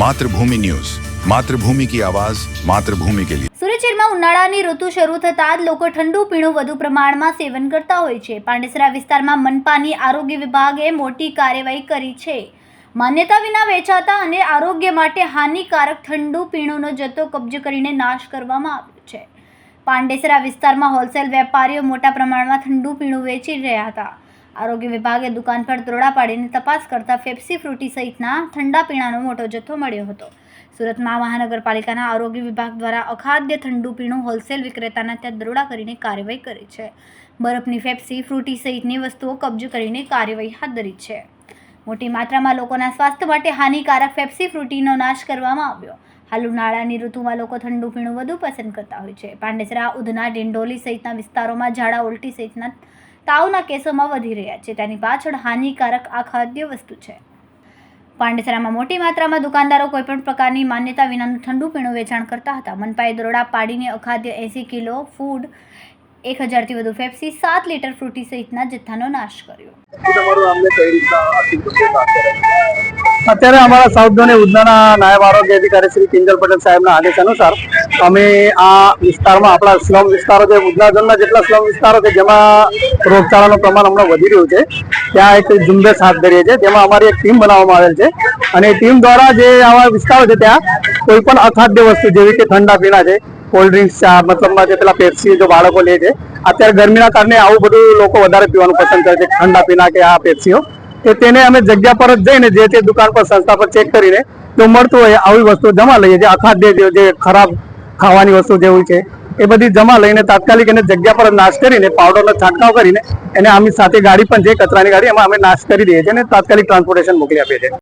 Mathrubhumi news. Mathrubhumi કી આવાજ, માતૃભૂમિ કે લીએ સુરત ઉનાળાની ઋતુ શરૂ થતા જ લોકો ઠંડુ પીણું વધુ પ્રમાણમાં સેવન કરતા હોય છે. પાંડેસરા વિસ્તારમાં મનપાની આરોગ્ય વિભાગે મોટી કાર્યવાહી કરી છે. માન્યતા વિના વેચાતા અને આરોગ્ય માટે હાનિકારક ઠંડુ પીણુંનો જથ્થો કબજે કરીને નાશ કરવામાં આવ્યો છે. પાંડેસરા વિસ્તારમાં હોલસેલ વેપારીઓ મોટા પ્રમાણમાં ઠંડુ પીણું વેચી રહ્યા હતા. આરોગ્ય વિભાગે દુકાન પર દરોડા પાડીને તપાસ કરતા ફેપ્સી ફ્રૂટી સહિતના ઠંડા પીણાનો મોટો જથ્થો મળ્યો હતો. સુરતમાં મહાનગરપાલિકાના આરોગ્ય વિભાગ દ્વારા અખાદ્ય ઠંડુ પીણું હોલસેલ વિક્રેતાના ત્યાં દરોડા કરીને કાર્યવાહી કરી છે. બરફની ફેપ્સી ફ્રૂટી સહિતની વસ્તુઓ કબજે કરીને કાર્યવાહી હાથ ધરી છે. મોટી માત્રામાં લોકોના સ્વાસ્થ્ય માટે હાનિકારક ફેપ્સી ફ્રૂટીનો નાશ કરવામાં આવ્યો. હાલ ઉનાળાની ઋતુમાં લોકો ઠંડુ પીણું વધુ પસંદ કરતા હોય છે. પાંડેસરા, ઉધના, ડિંડોલી સહિતના વિસ્તારોમાં ઝાડા, ઉલટી સહિતના તાવના કેસોમાં વધી રહ્યા છે. તેની પાછળ હાનિકારક આ ખાદ્ય વસ્તુ છે. પાંડેસરામાં મોટી માત્રામાં દુકાનદારો કોઈપણ પ્રકારની માન્યતા વિનાનું ઠંડુ પીણું વેચાણ કરતા હતા. મનપાએ દરોડા પાડીને અખાદ્ય એંસી કિલો ફૂડ એક હજારથી વધુ ફેપ્સી સાત લીટર ફ્રૂટી સહિતના જથ્થાનો નાશ કર્યો. અત્યારે અમારા સાઉથ ઝોન ઉધનાના નાયબ આરોગ્ય અધિકારી શ્રી કિંજલ પટેલ સાહેબના આદેશ અનુસાર અમે આ વિસ્તારમાં આપણા સ્લમ વિસ્તારો છે ઉધના ઝોનના જેટલા સ્લમ વિસ્તારો છે જેમાં રોગચાળાનું પ્રમાણ હમણાં વધી રહ્યું છે ત્યાં એક ઝુંબેશ હાથ ધરીએ છીએ જેમાં અમારી એક ટીમ બનાવવામાં આવેલ છે. અને એ ટીમ દ્વારા જે આવા વિસ્તારો છે ત્યાં કોઈ પણ અખાદ્ય વસ્તુ જેવી કે ઠંડા પીણા છે કોલ્ડ ડ્રિંક્સ ચા મતલબમાં જે પેલા પેપ્સી જો બાળકો લે છે, અત્યારે ગરમીના કારણે આવું બધું લોકો વધારે પીવાનું પસંદ કરે છે, ઠંડા પીના કે આ પેપ્સીઓ કે તેને અમે જગ્યા પર જ જઈને જે તે દુકાન પર સંસ્થા પર ચેક કરીને જો મળતું હોય આવી વસ્તુ જમા લઈએ જે અખાદ્ય જે- ખરાબ ખાવાની વસ્તુ જેવું છે, એ બધી જમા લઈને તાત્કાલિક એને જગ્યા પર નાશ કરીને પાવડરનો છંટકાવ કરીને એને આમની સાથે ગાડી પણ જે કચરાની ગાડી એમાં અમે નાશ કરી દઈએ છીએ અને તાત્કાલિક ટ્રાન્સપોર્ટેશન મોકલી આપીએ છીએ.